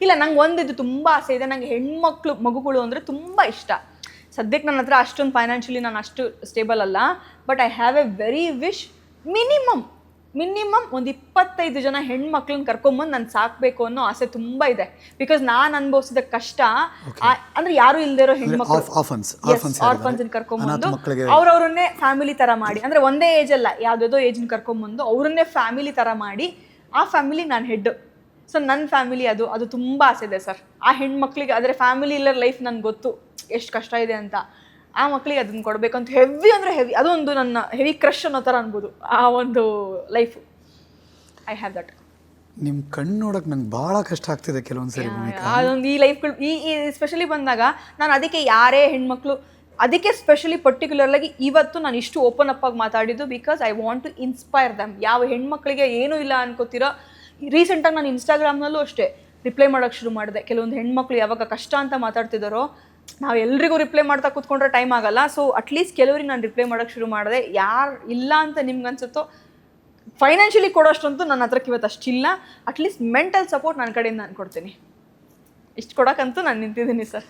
ಇಲ್ಲ ನಂಗೆ ಒಂದಿದ್ದು ತುಂಬ ಆಸೆ ಇದೆ. ನಂಗೆ ಹೆಣ್ಮಕ್ಳು ಮಗುಗಳು ಅಂದರೆ ತುಂಬ ಇಷ್ಟ. ಸದ್ಯಕ್ಕೆ ನನ್ನ ಹತ್ರ ಅಷ್ಟೊಂದು ಫೈನಾನ್ಷಿಯಲಿ ನಾನು ಅಷ್ಟು ಸ್ಟೇಬಲ್ ಅಲ್ಲ. But I have a very wish minimum minimum ಒಂದು ಇಪ್ಪತ್ತೈದು ಜನ ಹೆಣ್ಮಕ್ಳನ್ನ ಕರ್ಕೊಂಬಂದು ನಾನು ಸಾಕಬೇಕು ಅನ್ನೋ ಆಸೆ ತುಂಬ ಇದೆ. ಬಿಕಾಸ್ ನಾನು ಅನುಭವಿಸಿದ ಕಷ್ಟ ಆ- ಅಂದ್ರೆ ಯಾರು ಇಲ್ಲದೆ ಇರೋ ಹೆಣ್ಮಕ್ಳು. ಆರ್ಫನ್ಸ್ ಕರ್ಕೊಂಬಂದು ಅವ್ರವ್ರನ್ನೇ ಫ್ಯಾಮಿಲಿ ತರ ಮಾಡಿ. ಅಂದ್ರೆ ಒಂದೇ ಏಜ್ ಅಲ್ಲ ಯಾವ್ದಾವ್ದೋ ಏಜ್ನ ಕರ್ಕೊಂಬಂದು ಅವ್ರನ್ನೇ ಫ್ಯಾಮಿಲಿ ತರ ಮಾಡಿ ಆ ಫ್ಯಾಮಿಲಿ ನಾನು ಹೆಡ್ ಸೊ ನನ್ನ ಫ್ಯಾಮಿಲಿ ಅದು ಅದು ತುಂಬ ಆಸೆ ಇದೆ ಸರ್. ಆ ಹೆಣ್ಮಕ್ಳಿಗೆ ಆದರೆ ಫ್ಯಾಮಿಲಿ ಇಲ್ಲರ ಲೈಫ್ ನನ್ಗೆ ಗೊತ್ತು. ಎಷ್ಟು ಕಷ್ಟ ಇದೆ ಅಂತ. ಆ ಮಕ್ಳಿಗೆ ಅದನ್ನ ಕೊಡ್ಬೇಕು ಅಂತ ಹೆವಿ ಅಂದರೆ ಹೆವಿ ಅದೊಂದು ನನ್ನ ಹೆವಿ ಕ್ರಶ್ ಅನ್ನೋ ಥರ ಅನ್ಬೋದು. ಆ ಒಂದು ಲೈಫು ಐ ಹ್ಯಾವ್ ದಟ್ ನಿಮ್ಮ ಕಣ್ಣು ನೋಡೋಕೆ ನಂಗೆ ಭಾಳ ಕಷ್ಟ ಆಗ್ತಿದೆ ಕೆಲವೊಂದು ಸರಿ ಅದೊಂದು ಈ ಲೈಫ್ಗಳು ಈ ಈ ಸ್ಪೆಷಲಿ ಬಂದಾಗ ನಾನು ಅದಕ್ಕೆ ಯಾರೇ ಹೆಣ್ಮಕ್ಳು ಅದಕ್ಕೆ ಸ್ಪೆಷಲಿ ಪರ್ಟಿಕ್ಯುಲರ್ಲಾಗಿ ಇವತ್ತು ನಾನು ಇಷ್ಟು ಓಪನ್ ಅಪ್ ಆಗಿ ಮಾತಾಡಿದ್ದು because I want to inspire them ಯಾವ ಹೆಣ್ಮಕ್ಳಿಗೆ ಏನೂ ಇಲ್ಲ ಅನ್ಕೋತಿರೋ ರೀಸೆಂಟಾಗಿ ನಾನು ಇನ್ಸ್ಟಾಗ್ರಾಮ್ನಲ್ಲೂ ಅಷ್ಟೇ ರಿಪ್ಲೈ ಮಾಡೋಕ್ಕೆ ಶುರು ಮಾಡಿದೆ. ಕೆಲವೊಂದು ಹೆಣ್ಮಕ್ಳು ಯಾವಾಗ ಕಷ್ಟ ಅಂತ ಮಾತಾಡ್ತಿದ್ದಾರೋ ನಾವು ಎಲ್ರಿಗೂ ರಿಪ್ಲೈ ಮಾಡ್ತಾ ಕೂತ್ಕೊಂಡ್ರೆ ಟೈಮ್ ಆಗಲ್ಲ. ಸೊ ಅಟ್ಲೀಸ್ಟ್ ಕೆಲವರಿಗೆ ನಾನು ರಿಪ್ಲೈ ಮಾಡೋಕ್ಕೆ ಶುರು ಮಾಡಿದೆ. ಯಾರು ಇಲ್ಲ ಅಂತ ನಿಮ್ಗೆ ಅನ್ಸುತ್ತೋ ಫೈನಾನ್ಷಿಯಲಿ ಕೊಡೋಷ್ಟಂತೂ ನನ್ನ ಹತ್ರಕ್ಕೆ ಇವತ್ತು ಅಷ್ಟಿಲ್ಲ. ಅಟ್ಲೀಸ್ಟ್ ಮೆಂಟಲ್ ಸಪೋರ್ಟ್ ನನ್ನ ಕಡೆಯಿಂದ ನಾನು ಕೊಡ್ತೀನಿ. ಇಷ್ಟು ಕೊಡೋಕ್ಕಂತೂ ನಾನು ನಿಂತಿದ್ದೀನಿ ಸರ್